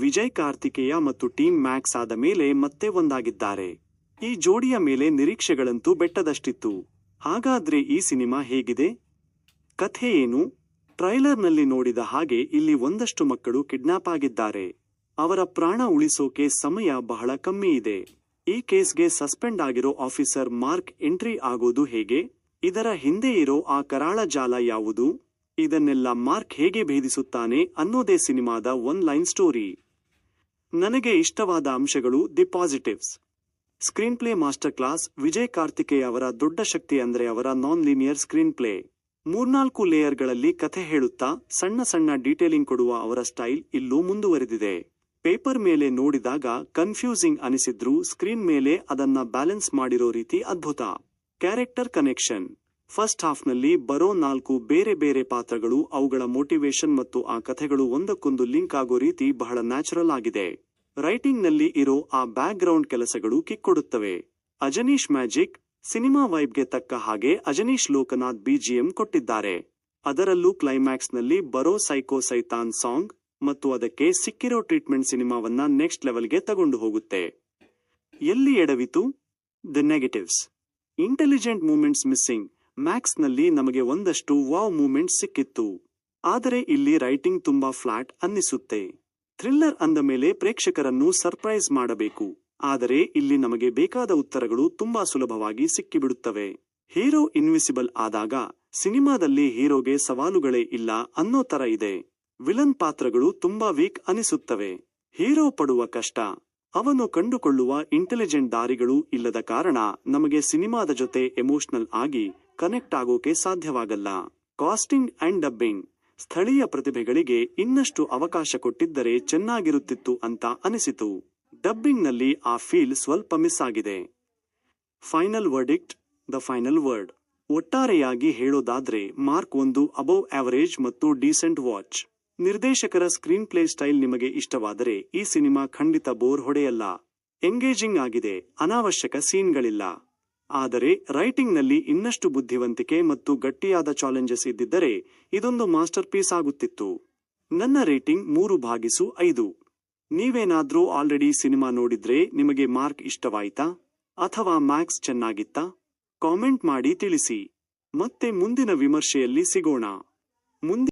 ವಿಜಯ್ ಕಾರ್ತಿಕೇಯ ಮತ್ತು team Max ಆದ ಮೇಲೆ ಮತ್ತೆ ಒಂದಾಗಿದ್ದಾರೆ. ಈ ಜೋಡಿಯ ಮೇಲೆ ನಿರೀಕ್ಷೆಗಳಂತೂ ಬೆಟ್ಟದಷ್ಟಿತ್ತು. ಹಾಗಾದ್ರೆ ಈ ಸಿನಿಮಾ ಹೇಗಿದೆ? ಕಥೆ ಏನು? ಟ್ರೈಲರ್ನಲ್ಲಿ ನೋಡಿದ ಹಾಗೆ ಇಲ್ಲಿ ಒಂದಷ್ಟು ಮಕ್ಕಳು ಕಿಡ್ನಾಪ್ ಆಗಿದ್ದಾರೆ. ಅವರ ಪ್ರಾಣ ಉಳಿಸೋಕೆ ಸಮಯ ಬಹಳ ಕಮ್ಮಿ ಇದೆ. ಈ ಕೇಸ್ಗೆ ಸಸ್ಪೆಂಡ್ ಆಗಿರೋ ಆಫೀಸರ್ ಮಾರ್ಕ್ ಎಂಟ್ರಿ ಆಗೋದು ಹೇಗೆ? ಇದರ ಹಿಂದೆ ಇರೋ ಆ ಕರಾಳ ಜಾಲ ಯಾವುದು? ಇದನ್ನೆಲ್ಲ ಮಾರ್ಕ್ ಹೇಗೆ ಭೇದಿಸುತ್ತಾನೆ ಅನ್ನೋದೇ ಸಿನಿಮಾದ ಒನ್ ಲೈನ್ ಸ್ಟೋರಿ. ನನಗೆ ಇಷ್ಟವಾದ ಅಂಶಗಳು the positives. Screenplay master class Vijay Karthikeya ಅವರ ದೊಡ್ಡ ಶಕ್ತಿ ಅಂದ್ರೆ ಅವರ ನಾನ್ ಲೀನಿಯರ್ ಸ್ಕ್ರೀನ್ ಪ್ಲೇ ಮೂರ್ನಾಲ್ಕು ಲೇಯರ್ಗಳಲ್ಲಿ ಕಥೆ ಹೇಳುತ್ತಾ ಸಣ್ಣ ಸಣ್ಣ ಡೀಟೇಲಿಂಗ್ ಕೊಡುವ ಅವರ ಸ್ಟೈಲ್ ಇಲ್ಲೂ ಮುಂದುವರೆದಿದೆ. ಪೇಪರ್ ಮೇಲೆ ನೋಡಿದಾಗ ಕನ್ಫ್ಯೂಸಿಂಗ್ ಅನಿಸಿದ್ರೂ ಸ್ಕ್ರೀನ್ ಮೇಲೆ ಅದನ್ನ ಬ್ಯಾಲೆನ್ಸ್ ಮಾಡಿರೋ ರೀತಿ ಅದ್ಭುತ. ಕ್ಯಾರೆಕ್ಟರ್ ಕನೆಕ್ಷನ್ ಫಸ್ಟ್ ಹಾಫ್ನಲ್ಲಿ ಬರೋ ನಾಲ್ಕು ಬೇರೆ ಬೇರೆ ಪಾತ್ರಗಳು ಅವುಗಳ ಮೋಟಿವೇಶನ್ ಮತ್ತು ಆ ಕಥೆಗಳು ಒಂದಕ್ಕೊಂದು ಲಿಂಕ್ ಆಗೋ ರೀತಿ ಬಹಳ ನ್ಯಾಚುರಲ್ ಆಗಿದೆ. ರೈಟಿಂಗ್ನಲ್ಲಿ ಇರೋ ಆ ಬ್ಯಾಕ್ ಗ್ರೌಂಡ್ ಕೆಲಸಗಳು ಕಿಕ್ಕೊಡುತ್ತವೆ. ಅಜನೀಶ್ ಮ್ಯಾಜಿಕ್ ಸಿನಿಮಾ ವೈಬ್ಗೆ ತಕ್ಕ ಹಾಗೆ ಅಜನೀಶ್ ಲೋಕನಾಥ್ ಬಿಜಿಎಂ ಕೊಟ್ಟಿದ್ದಾರೆ. ಅದರಲ್ಲೂ ಕ್ಲೈಮ್ಯಾಕ್ಸ್ನಲ್ಲಿ ಬರೋ ಸೈಕೋ ಸೈತಾನ್ ಸಾಂಗ್ ಮತ್ತು ಅದಕ್ಕೆ ಸಿಕ್ಕಿರೋ ಟ್ರೀಟ್ಮೆಂಟ್ ಸಿನಿಮಾವನ್ನ ನೆಕ್ಸ್ಟ್ ಲೆವೆಲ್ಗೆ ತಗೊಂಡು ಹೋಗುತ್ತೆ. ಎಲ್ಲಿ ಎಡವಿತು? The negatives intelligent moments missing ಮ್ಯಾಕ್ಸ್ನಲ್ಲಿ ನಮಗೆ ಒಂದಷ್ಟು ವಾವ್ ಮೂಮೆಂಟ್ ಸಿಕ್ಕಿತ್ತು. ಆದರೆ ಇಲ್ಲಿ ರೈಟಿಂಗ್ ತುಂಬಾ ಫ್ಲಾಟ್ ಅನ್ನಿಸುತ್ತೆ. ಥ್ರಿಲ್ಲರ್ ಅಂದ ಮೇಲೆ ಪ್ರೇಕ್ಷಕರನ್ನು ಸರ್ಪ್ರೈಸ್ ಮಾಡಬೇಕು. ಆದರೆ ಇಲ್ಲಿ ನಮಗೆ ಬೇಕಾದ ಉತ್ತರಗಳು ತುಂಬಾ ಸುಲಭವಾಗಿ ಸಿಕ್ಕಿಬಿಡುತ್ತವೆ. ಹೀರೋ ಇನ್ವಿಸಿಬಲ್ ಆದಾಗ ಸಿನಿಮಾದಲ್ಲಿ ಹೀರೋಗೆ ಸವಾಲುಗಳೇ ಇಲ್ಲ ಅನ್ನೋ ತರ ಇದೆ. ವಿಲನ್ ಪಾತ್ರಗಳು ತುಂಬಾ ವೀಕ್ ಅನಿಸುತ್ತವೆ ಹೀರೋ ಪಡುವ ಕಷ್ಟ. ಅವನು ಕಂಡುಕೊಳ್ಳುವ ಇಂಟೆಲಿಜೆಂಟ್ ದಾರಿಗಳು ಇಲ್ಲದ ಕಾರಣ ನಮಗೆ ಸಿನಿಮಾದ ಜೊತೆ ಎಮೋಷನಲ್ ಆಗಿ ಕನೆಕ್ಟ್ ಆಗೋಕೆ ಸಾಧ್ಯವಾಗಲ್ಲ. ಕಾಸ್ಟಿಂಗ್ ಅಂಡ್ ಡಬ್ಬಿಂಗ್ ಸ್ಥಳೀಯ ಪ್ರತಿಭೆಗಳಿಗೆ ಇನ್ನಷ್ಟು ಅವಕಾಶ ಕೊಟ್ಟಿದ್ದರೆ ಚೆನ್ನಾಗಿರುತ್ತಿತ್ತು ಅಂತ ಅನಿಸಿತು. ಡಬ್ಬಿಂಗ್ನಲ್ಲಿ ಆ ಫೀಲ್ ಸ್ವಲ್ಪ ಮಿಸ್ ಆಗಿದೆ. Final verdict, the final word. ಒಟ್ಟಾರೆಯಾಗಿ ಹೇಳೋದಾದ್ರೆ ಮಾರ್ಕ್ ಒಂದು ಅಬೌವ್ ಆವರೇಜ್ ಮತ್ತು ಡೀಸೆಂಟ್ ವಾಚ್. ನಿರ್ದೇಶಕರ ಸ್ಕ್ರೀನ್ ಪ್ಲೇ ಸ್ಟೈಲ್ ನಿಮಗೆ ಇಷ್ಟವಾದರೆ ಈ ಸಿನಿಮಾ ಖಂಡಿತ ಬೋರ್ ಹೊಡೆಯಲ್ಲ. ಎಂಗೇಜಿಂಗ್ ಆಗಿದೆ, ಅನಾವಶ್ಯಕ ಸೀನ್ಗಳಿಲ್ಲ. ಆದರೆ ರೈಟಿಂಗ್ನಲ್ಲಿ ಇನ್ನಷ್ಟು ಬುದ್ಧಿವಂತಿಕೆ ಮತ್ತು ಗಟ್ಟಿಯಾದ ಚಾಲೆಂಜಸ್ ಇದ್ದಿದ್ದರೆ ಇದೊಂದು ಮಾಸ್ಟರ್ ಪೀಸ್ ಆಗುತ್ತಿತ್ತು. ನನ್ನ ರೇಟಿಂಗ್ ಮೂರು ಭಾಗಿಸು ಐದು. ನೀವೇನಾದ್ರೂ ಆಲ್ರೆಡಿ ಸಿನಿಮಾ ನೋಡಿದ್ರೆ ನಿಮಗೆ ಮಾರ್ಕ್ ಇಷ್ಟವಾಯಿತಾ? ಅಥವಾ ಮ್ಯಾಕ್ಸ್ ಚೆನ್ನಾಗಿತ್ತಾ? ಕಾಮೆಂಟ್ ಮಾಡಿ ತಿಳಿಸಿ. ಮತ್ತೆ ಮುಂದಿನ ವಿಮರ್ಶೆಯಲ್ಲಿ ಸಿಗೋಣ. ಮುಂದೆ